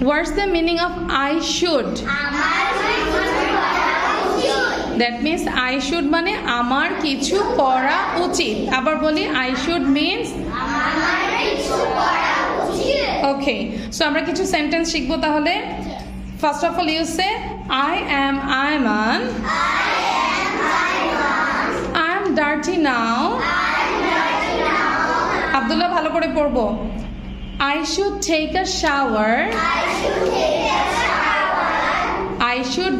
What's the meaning of I should? That means I should মানে আমার কিছু পড়া উচিত আবার বলি I should means okay so আমরা কিছু সেন্টেন্স শিখবো তাহলে first of all you say I am Ayman I am dirty now Abdullah ভালো করে পড়বো I should take a shower I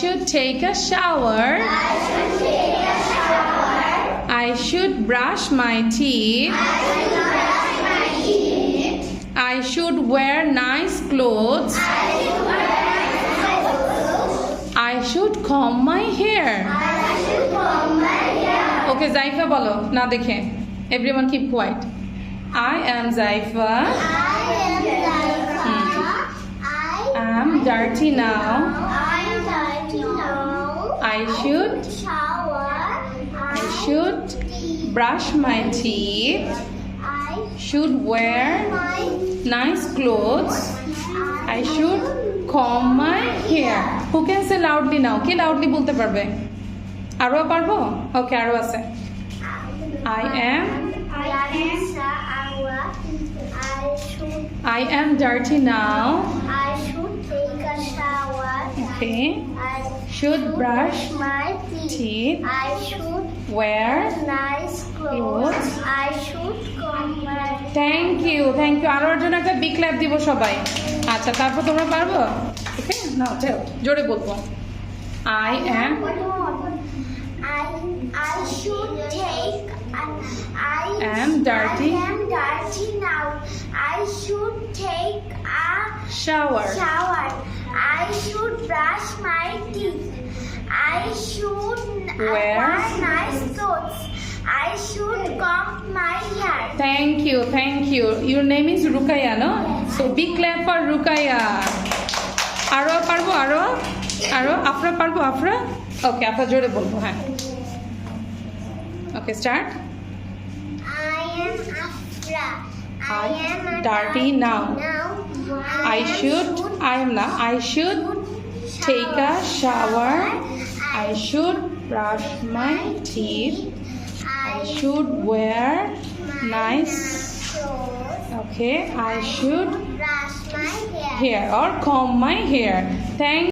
should take a shower. I should take a shower. I should brush my teeth. I should brush my teeth. I should wear nice clothes. I should wear nice clothes. I should comb my hair. I should comb my hair. Okay, Zaifa bolo, na dekhe. Everyone keep quiet. I am Zaifa. I am Zaifa. Hmm. I am dirty now. I should shower. I should brush my teeth. I should wear nice clothes. I should comb my hair. Who can say loudly now? Okay, loudly বলতে পারবে? আরো Okay, ওকে আরো আছে। I am I am dirty now. I should take a shower. Okay. I should brush my teeth. I should wear nice clothes. I should comb my Thank you. Thank you. আরো জন্য একটা big clap দিব সবাই আচ্ছা তারপর তোমরা পারবো ওকে নাও চলো জোরে বলবো I am I I should take I am dirty. I am dirty now. I should take a shower. Shower. I should brush my teeth. I should Where? wear nice clothes. I should comb my hair. Thank you, thank you. Your name is Rukaya, no? So big clap for Rukaya. আরো পারবো আরো আরো আফরা পারবো আফরা ওকে আফরা জোরে বলবো হ্যাঁ okay start I am Afra I am dirty now I should, I am not, I should take a shower. I should brush my teeth. I should wear nice. Okay, I should hair or comb my hair. Thank